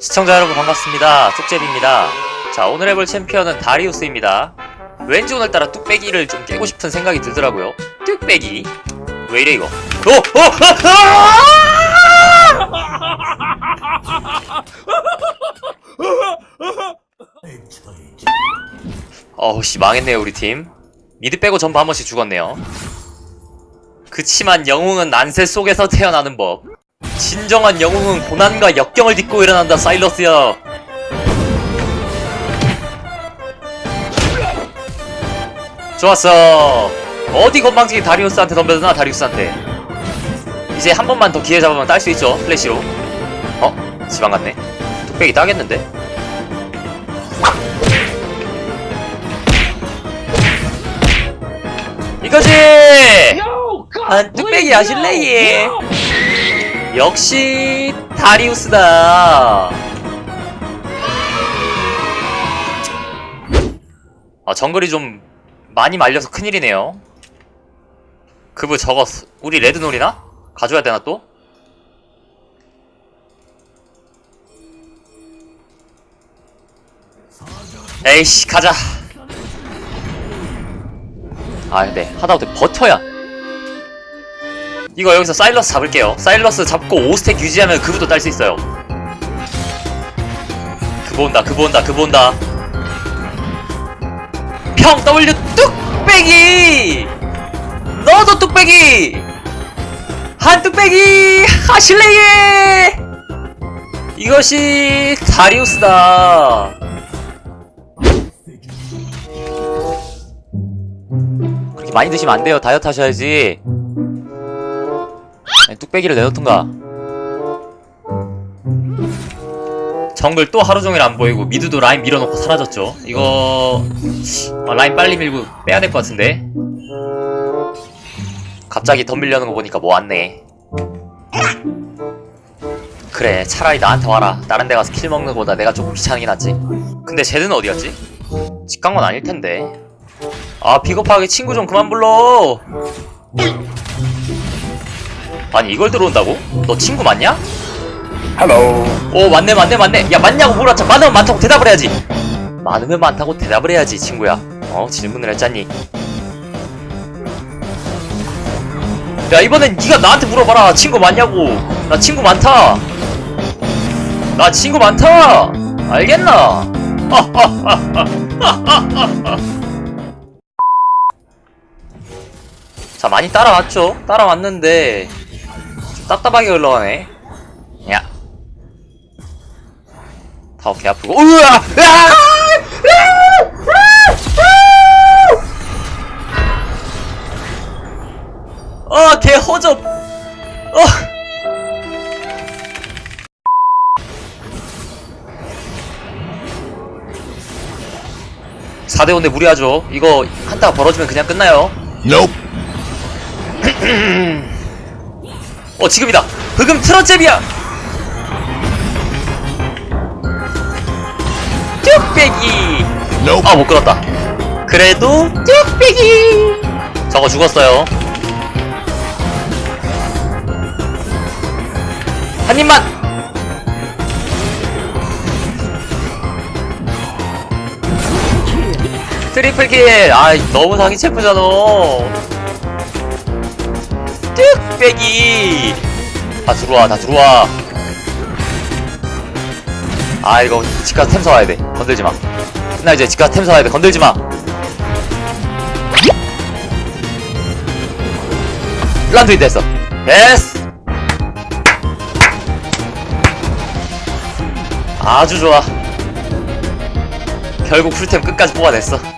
시청자 여러분 반갑습니다. 쑥제비입니다. 자, 오늘 해볼 챔피언은 다리우스입니다. 왠지 오늘따라 뚝배기를 좀 깨고 싶은 생각이 들더라고요. 뚝배기. 왜 이래 이거? 오! 오! 어우 씨 망했네요 우리 팀. 미드 빼고 전부 한 번씩 죽었네요. 그치만 영웅은 난세 속에서 태어나는 법. 진정한 영웅은 고난과 역경을 딛고 일어난다 사일러스야 좋았어 어디 건방지게 다리우스한테 덤벼드나 다리우스한테 이제 한 번만 더 기회 잡으면 딸 수 있죠 플래시로 어? 지방 갔네 뚝배기 따겠는데? 이거지! 한 뚝배기 하실래? 역시 다리우스다. 아 정글이 좀 많이 말려서 큰일이네요. 그브 저거 스- 우리 레드놀이나? 가져야 되나 또? 에이씨 가자. 아 근데 하다 보니 버텨야. 이거 여기서 사일러스 잡을게요. 사일러스 잡고 5스택 유지하면 그부도 딸수 있어요. 그부 온다, 그부 온다, 그부 온다. 평 W 뚝배기! 너도 뚝배기! 한 뚝배기! 하실래예! 이것이 다리우스다. 그렇게 많이 드시면 안 돼요. 다이어트 하셔야지. 아니, 뚝배기를 내놓던가. 정글 또 하루 종일 안 보이고 미드도 라인 밀어놓고 사라졌죠. 이거 아, 라인 빨리 밀고 빼야 될 것 같은데. 갑자기 덤빌려는 거 보니까 뭐 왔네. 그래 차라리 나한테 와라. 다른 데 가서 킬 먹는 거보다 내가 조금 귀찮은 게 낫지. 근데 쟤는 어디 갔지? 집 간 건 아닐 텐데. 아 비겁하게 친구 좀 그만 불러 아니 이걸 들어온다고? 너 친구 맞냐? Hello. 오 맞네 맞네 맞네. 야 맞냐고 물었자 많으면 많다고 대답을 해야지. 많으면 많다고 대답을 해야지 친구야. 어 질문을 했잖니. 야 이번엔 네가 나한테 물어봐라. 친구 맞냐고. 나 친구 많다. 나 친구 많다. 알겠나? 자 많이 따라왔죠? 따라왔는데. 좀 답답하게 흘러가네 야다개 아프고 으아! 아! 개 허접! 어! (4대 5인데) 무리하죠 이거 한타가 벌어지면 그냥 끝나요 Nope. 어 지금이다. 브금 트러잽이야 뚝배기. Nope. 아못 끌었다. 그래도 뚝배기. 저거 죽었어요. 한 입만. 트리플 킬 아 너무 사기 체프잖아 뚝배기. 다 들어와 다 들어와. 아 이거 집 가서 템 사와야 돼. 건들지마. 나 이제 집 가서 템 사와야 돼. 건들지마. 란두이 됐어. 됐어. 아주 좋아. 결국 풀템 끝까지 뽑아냈어